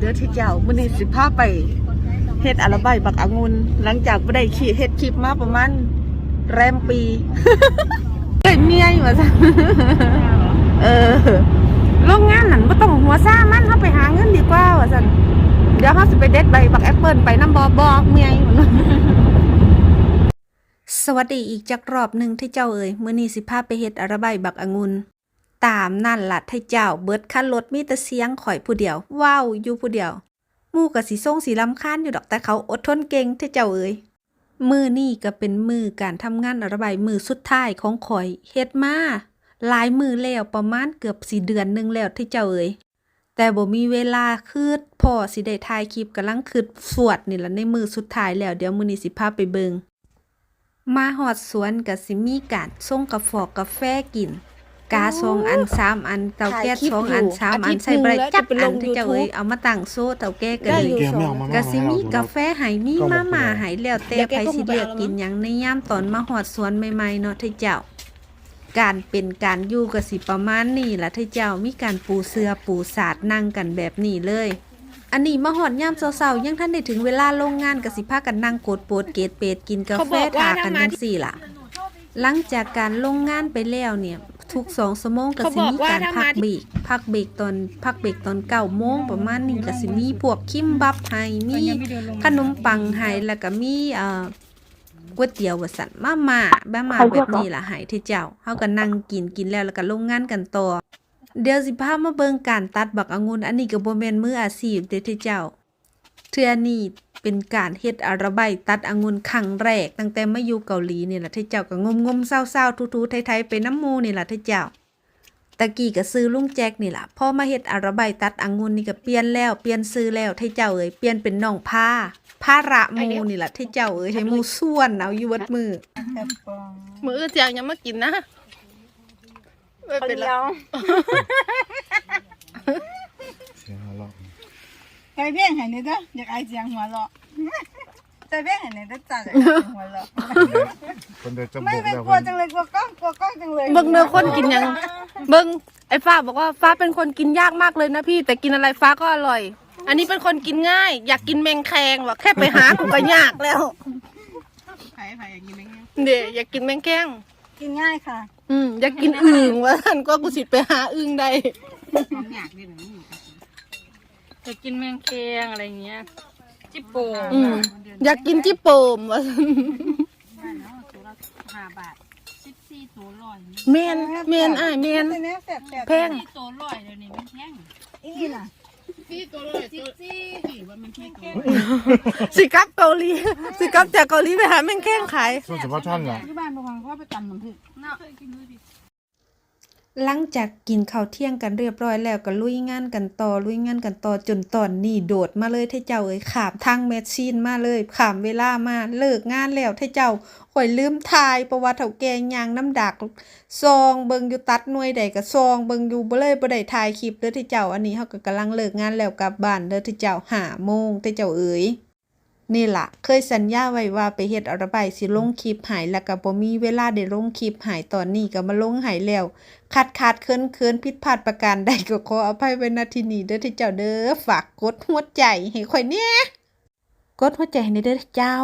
เด้อที่เจ้ามื้อนี้สิพาไปเฮ็ดอัลบั้มบักองุ่นหลังจากบ่ได้ขี่เฮ็ดคลิปมาประมาณแรมปีเอ้ยเมียอยู่ว่าซั่นเออโรงงานนั่นบ่ต้องหัวซ่ามันเฮาไปหาเงินดีกว่าว่าซั่นเดี๋ยวเฮาสิไปเด็ดใบบักแอปเปิลไปนำบ่บ่เมียอยู่สวัสดีอีกจักรอบหนึ่งที่เจ้าเอ่ยมื้อนี้สิพาไปเฮ็ดอาระบายบักองุ่น ตามนั่นล่ะที่เจ้าเบิดคันรถมีแต่เสียงข่อยผู้เดียวว้าวอยู่ผู้เดียวมู่ก็สิส่งสิลำคาญอยู่ดอกแต่เขาอดทนเก่งที่เจ้าเอ่ยมือนี้ก็เป็นมือการทำงานอระบายมือสุดท้ายของข่อยเฮ็ดมาหลายมือแล้วประมาณเกือบสิเดือนหนึงแล้วที่เจ้าเอ่ยแต่บ่มีเวลาคืดพอสิได้ถ่ายคลิปกำลังคืดสวดนี่ละในมือสุดท้ายแล้วเดี๋ยวมื้อนี้สิพาไปเบิงมาหอดสวนก็สิมีการส่งกาแฟอกกาแฟกิน กาสองอันสามอันเตาแก๊สถ่ายคลิปสองอันอยู่สามอันอาทิตย์ใส่บรหนึ่งแล้วจักจะไปลอันงที่เจะ YouTube เอ้ยเอามาตั้งโซ่เตาแก๊สกันได้เลอยู่ยแกไม่เอามาก็สิมีให้เรกาแฟให้มีก็บอกมาม่าไปแล้วให้แล้วแต่เดี๋ยวแกไผก็สิคงไปเลือกเอาแล้วกินหยังในยามตอนมาหอดสวนใหม่ๆเนาะที่เจ้า การเป็นการอยู่ก็สิประมาณนี้ล่ะที่เจ้ามีการปูเสือปูสาดนั่งกันแบบนี้เลยอันนี้มาหอดยามเช้าๆยังท่านได้ถึงเวลาโรงงานก็สิพากันนั่งกดโปดเกตเป็ดกินกาเขาแฟบอกว่าทาถ้ากันมาจังซี่ล่ะ หลังจากการลงงานไปแล้วเนี่ย ทุกสองชั่วโมงก็เขาสิบอกมีว่าการถ้าพัมากที่เบรกพักเบรกตอนพักเบรกตอนเก้าโมงประมาณนี้ก็สิมีพวกคิมบับให้มีขนมปังให้แล้วก็มีเอ่อก๋วยเตี๋ยวว่าสั่นมาม่าแบบมาแบบนี้ล่ะให้ที่เจ้าเฮาก็นั่งกินกินแล้วแล้วก็ลงงานกันต่อเดี๋ยวสิพามาเบิ่งการตัดบักองุ่นอันนี้ก็บ่แม่นมืออาชีพเด้ที่เจ้า เทื่อนี้เป็นการเฮ็ดอาระบายตัดองุ่นครั้งแรก ตั้งแต่มาอยู่เกาหลีนี่ล่ะที่เจ้าก็งมๆเศร้าๆทูๆไทยๆไปน้ำหมูนี่ล่ะที่เจ้าตะกี้ก็ซื้อลุงแจ็คนี่ล่ะพอมาเฮ็ดอาระบายตัดองุ่นนี่ก็เปลี่ยนแล้วเปลี่ยนซื้อแล้วที่เจ้าเอ้ยเปลี่ยนเป็นน้องผ้าผ้าระหมูนี่ล่ะที่เจ้าเอ้ยให้หมูส่วนเอาอยู่วัดมือมืออื่นเสียงยังมากินนะไม่เป็นไรเสียงหัวเราะ ใจ เพ่งให้นี่เด้ออยากไอเสียงหัวเราะใจเพ่งให้นี่เด้อจ้าอยากไอเสียงหัวเราะคนเดินจมูไม่กไม่แล้วกลัวจังเลยกลัวกล้องกลัวกล้องจังเลยเบิ่งเนื้อคนกินยังเบิ่งไอ้ฟ้าบอกว่าฟ้าเป็นคนกินยากมากเลยนะพี่ แต่กินอะไรฟ้าก็อร่อย อันนี้เป็นคนกินง่าย อยากกินแมงแคงหรอกแค่ไปหากูก็ยากแล้ว ไผ่ไผ่อย่างนี้ไหมเนี่ยเดี๋ยวอยากกินแมงแคงกินง่ายค่ะอืมอยากกินอึ่งว่าท่านก็กูสิไปหาอึ่งได้ ความอยากดิหนู จะกินแมงแคงอะไรเงี้ย จิปโปอืมอยากกินจิโปมว่าซั่นบ้านเนาะตัวละห้าบาทสิบสี่ตัวร้อยแมนแมนอ้ายแมนแต่เนี้ยแสบแสบแพงสี่ตัวร้อยเดี๋ยวนี้มันแพงอีนี่ล่ะสี่ตัวร้อยตัวสี่สี่ว่ามันแพงตัวสิกลับเกาหลีสิกลับจากเกาหลีไปหาแมงแคงขาย ส่วนเฉพาะท่านล่ะที่บ้านบางคนเขาไปตำน้ำพริกเนาะเคยกินดูดิ หลังจากกินข้าวเที่ยงกันเรียบร้อยแล้วก็ลุยงานกันต่อลุยงานกันต่อจนตอนนี้โดดมาเลยเทเจ้าเอ้ยขามทางแมชชีนมาเลยขามเวลามาเลิกงานแล้วเทเจ้าข่อยลืมทายประวัติเฒ่าแกงยางน้ำดักซองเบิงอยู่ตัดหน่วยใดก็ซองเบิงอยู่บ่เลยบ่ได้ถ่ายคลิปเด้อเทเจ้าอันนี้เฮาก็กำลังเลิกงานแล้วกลับบ้านเด้อเทเจ้า5โมงเทเจ้าเอ้ย นี่ล่ะเคยสัญญาไว้ว่าไปเฮ็ดอรบายสิลงคลิปหายแล้วก็บ่มีเวลาได้ลงคลิปหายตอนนี้ก็มาลงหายแล้วขาดขาดเคินเคินผิดพลาดประการใดก็ขออภัยไว้ณที่นี้เด้อที่เจ้าเด้อฝากกดหัวใจให้ข่อยเนี่ยกดหัวใจให้เด้อเจ้า